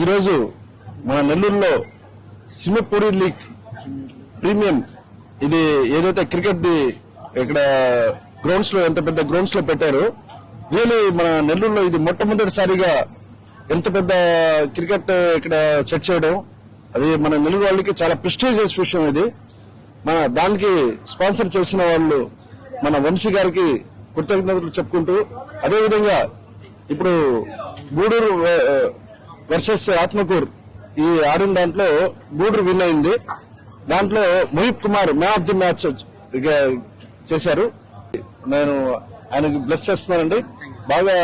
ఈరోజు మన నెల్లూరులో సింహపూరి లీగ్ ప్రీమియం ఇది ఏదైతే క్రికెట్ ది ఇక్కడ గ్రౌండ్స్లో ఎంత పెద్ద గ్రౌండ్స్లో పెట్టారు రియలీ మన నెల్లూరులో ఇది మొట్టమొదటిసారిగా ఎంత పెద్ద క్రికెట్ ఇక్కడ సెట్ చేయడం అది మన నెల్లూరు వాళ్ళకి చాలా ప్రెస్టీజియస్ విషయం ఇది. మన దానికి స్పాన్సర్ చేసిన వాళ్ళు మన వంశీ గారికి కృతజ్ఞతలు చెప్పుకుంటూ అదేవిధంగా ఇప్పుడు గూడూరు వర్సెస్ ఆత్మకూర్ ఈ ఆడిన దాంట్లో గూడూరు విన్ అయింది. దాంట్లో Mohit Kumar man of the match చేశారు. నేను ఆయనకి బ్లెస్ చేస్తున్నానండి. బాగా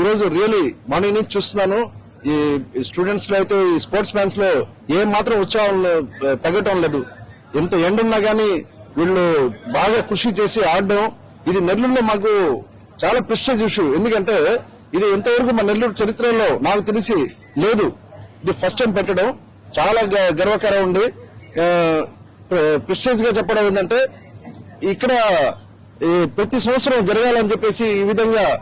ఈరోజు రియలీ మార్నింగ్ నుంచి చూస్తున్నాను. ఈ స్టూడెంట్స్లో అయితే ఈ స్పోర్ట్స్ మ్యాన్స్లో ఏం మాత్రం ఉత్సాహం తగ్గటం లేదు. ఎంత ఎండున్నా గానీ వీళ్ళు బాగా కృషి చేసి ఆడడం ఇది నెల్లూరులో మాకు చాలా ప్రిస్టేజ్ ఇష్యూ ఎందుకంటే ఇది ఎంతవరకు మా నెల్లూరు చరిత్రలో నాకు తెలిసి లేదు. ఇది ఫస్ట్ టైం పెట్టడం. చాలా గ- గర్వకారం ఉంది. ప్రెస్టేజ్గా చెప్పడం ఏంటంటే ఇక్కడ ఈ ప్రతి సంవత్సరం జరగాలని చెప్పేసి ఈ విధంగా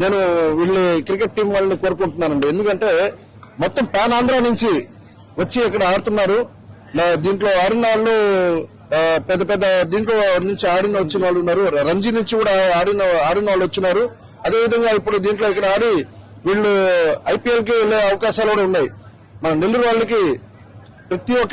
నేను వీళ్ళు క్రికెట్ టీం వాళ్ళని కోరుకుంటున్నానండి. ఎందుకంటే మొత్తం పాన్ ఆంధ్ర నుంచి వచ్చి ఇక్కడ ఆడుతున్నారు. దీంట్లో ఆడిన వాళ్ళు పెద్ద పెద్ద దీంట్లో నుంచి ఆడిన వచ్చిన వాళ్ళు ఉన్నారు. రంజీ నుంచి కూడా ఆడిన ఆడిన వాళ్ళు వచ్చినారు. అదే విధంగా ఇప్పుడు దీంట్లో ఇక్కడ ఆడి వీళ్ళు ఐపీఎల్కి వెళ్ళే అవకాశాలు కూడా ఉన్నాయి. మన నెల్లూరు వాళ్ళకి ప్రతి ఒక్క